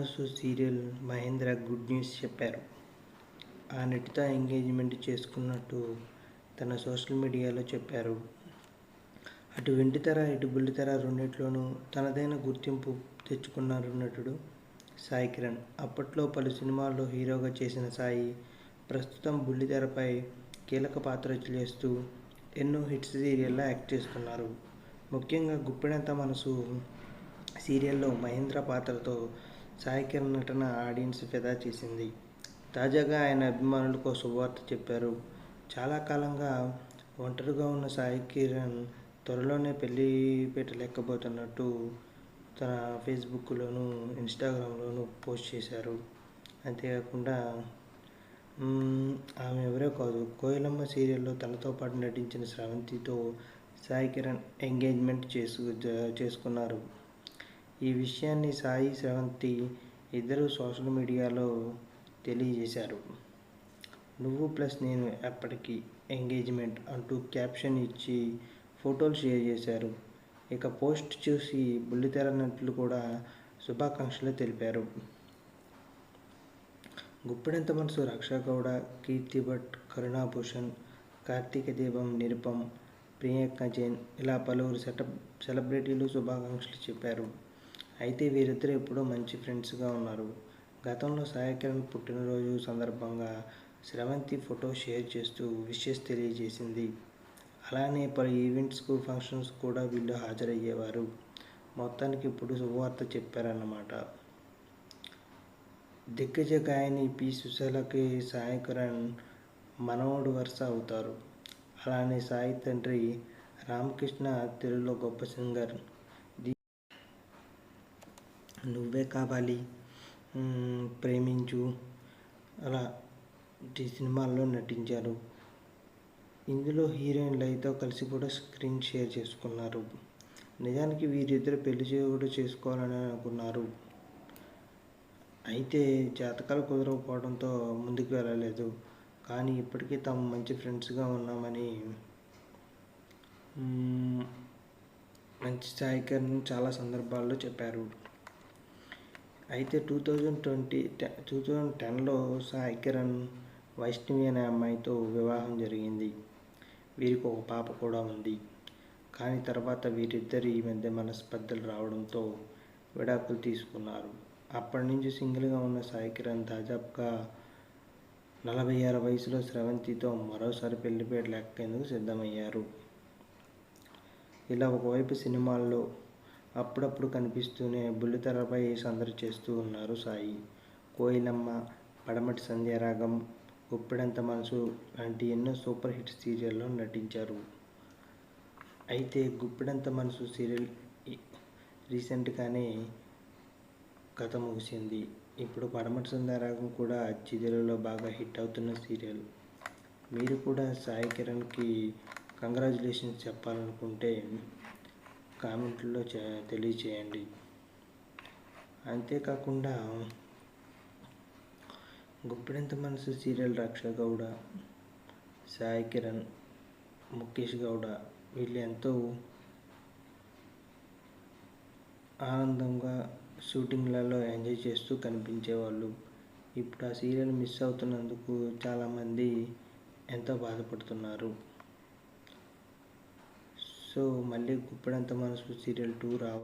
మనసు serial Mahindra good news చెప్పారు. ఆ నటితో ఎంగేజ్మెంట్ చేసుకున్నట్టు తన సోషల్ మీడియాలో చెప్పారు. అటు వెండితెర ఇటు బుల్లితెర రెండిట్లోనూ తనదైన గుర్తింపు తెచ్చుకున్నారు నటుడు సాయి కిరణ్. అప్పట్లో పలు సినిమాల్లో హీరోగా చేసిన సాయి ప్రస్తుతం బుల్లితెరపై కీలక పాత్ర చేస్తూ ఎన్నో హిట్స్ సీరియల్లో యాక్ట్ చేస్తున్నారు. ముఖ్యంగా గుప్పెడంత మనసు సీరియల్లో మహేంద్ర పాత్రతో సాయి కిరణ్ నటన ఆడియన్స్ ఫిదా చేసింది. తాజాగా ఆయన అభిమానులకు శుభవార్త చెప్పారు. చాలా కాలంగా ఒంటరిగా ఉన్న సాయి కిరణ్ త్వరలోనే పెళ్ళి పెట్టలేకపోతున్నట్టు తన ఫేస్బుక్లోను ఇన్స్టాగ్రామ్లోను పోస్ట్ చేశారు. అంతేకాకుండా ఆమె ఎవరో కాదు. కోయిలమ్మ సీరియల్లో తనతో పాటు నటించిన స్రవంతితో సాయి కిరణ్ ఎంగేజ్మెంట్ చేసు చేసుకున్నారు. ఈ విషయాన్ని సాయి స్రవంతి ఇద్దరు సోషల్ మీడియాలో తెలియజేశారు. నువ్వు ప్లస్ నేను ఎప్పటికీ ఎంగేజ్మెంట్ అంటూ క్యాప్షన్ ఇచ్చి ఫోటోలు షేర్ చేశారు. ఇక పోస్ట్ చూసి బుల్లితెర నటులు కూడా శుభాకాంక్షలు తెలిపారు. గుప్పెడంత మనసు రక్షా గౌడ కీర్తి భట్ కరుణాభూషణ్ కార్తీక దీపం నిరుపం ప్రియాంక జైన్ ఇలా పలువురు సెటప్ సెలబ్రిటీలు శుభాకాంక్షలు చెప్పారు. అయితే వీరిద్దరు ఎప్పుడూ మంచి ఫ్రెండ్స్గా ఉన్నారు. గతంలో సాయి కిరణ్ పుట్టినరోజు సందర్భంగా స్రవంతి ఫోటో షేర్ చేస్తూ విషెస్ తెలియజేసింది. అలానే పలు ఈవెంట్స్కు ఫంక్షన్స్ కూడా వీళ్ళు హాజరయ్యేవారు. మొత్తానికి ఇప్పుడు శుభవార్త చెప్పారన్నమాట. దిగ్గజ గాయని పి. సుశలకి సాయి కిరణ్ మనవడు వరుస అవుతారు. అలానే సాయి తండ్రి రామకృష్ణ తెలుగులో గొప్ప సింగర్ నువ్వే కావాలి. ప్రేమించు. అలా ఈ సినిమాల్లో నటించారు. ఇందులో హీరోయిన్ లైతో కలిసి కూడా స్క్రీన్ షేర్ చేసుకున్నారు. నిజానికి వీరిద్దరు పెళ్ళి కూడా చేసుకోవాలని అనుకున్నారు. అయితే జాతకాలు కుదరకపోవడంతో ముందుకు వెళ్ళలేదు. కానీ ఇప్పటికీ తాము మంచి ఫ్రెండ్స్గా ఉన్నామని మంచి సాయి చాలా సందర్భాల్లో చెప్పారు. అయితే two thousand twenty two thousand టెన్లో సాయి కిరణ్ వైష్ణవి అనే అమ్మాయితో వివాహం జరిగింది. వీరికి ఒక పాప కూడా ఉంది. కానీ తర్వాత వీరిద్దరి మధ్య మనస్పర్ధలు రావడంతో విడాకులు తీసుకున్నారు. అప్పటి నుంచి సింగిల్గా ఉన్న సాయి కిరణ్ దాదాపుగా నలభై ఆరు వయసులో స్రవంతితో మరోసారి పెళ్ళిపేట లెక్కేందుకు సిద్ధమయ్యారు. ఇలా ఒకవైపు సినిమాల్లో అప్పుడప్పుడు కనిపిస్తూనే బుల్లితెరపై సందడి చేస్తూ ఉన్నారు సాయి. కోయిలమ్మ పడమటి సంధ్యారాగం గుప్పెడంత మనసు లాంటి ఎన్నో సూపర్ హిట్ సీరియల్లో నటించారు. అయితే గుప్పెడంత మనసు సీరియల్ రీసెంట్గానే కథ ముగిసింది. ఇప్పుడు పడమటి సంధ్యారాగం కూడా చిదిలలో బాగా హిట్ అవుతున్న సీరియల్. మీరు కూడా సాయి కిరణ్కి కంగ్రాచులేషన్స్ చెప్పాలనుకుంటే కామెంట్లో చే తెలియచేయండి. అంతేకాకుండా గుప్పెడంత మనసు సీరియల్ రక్ష గౌడ సాయి కిరణ్ ముఖేష్ గౌడ వీళ్ళు ఎంతో ఆనందంగా షూటింగ్లలో ఎంజాయ్ చేస్తూ కనిపించేవాళ్ళు. ఇప్పుడు ఆ సీరియల్ మిస్ అవుతున్నందుకు చాలామంది ఎంతో బాధపడుతున్నారు. సో మళ్ళీ గుప్పెడంత మనసు సీరియల్ టూ రావ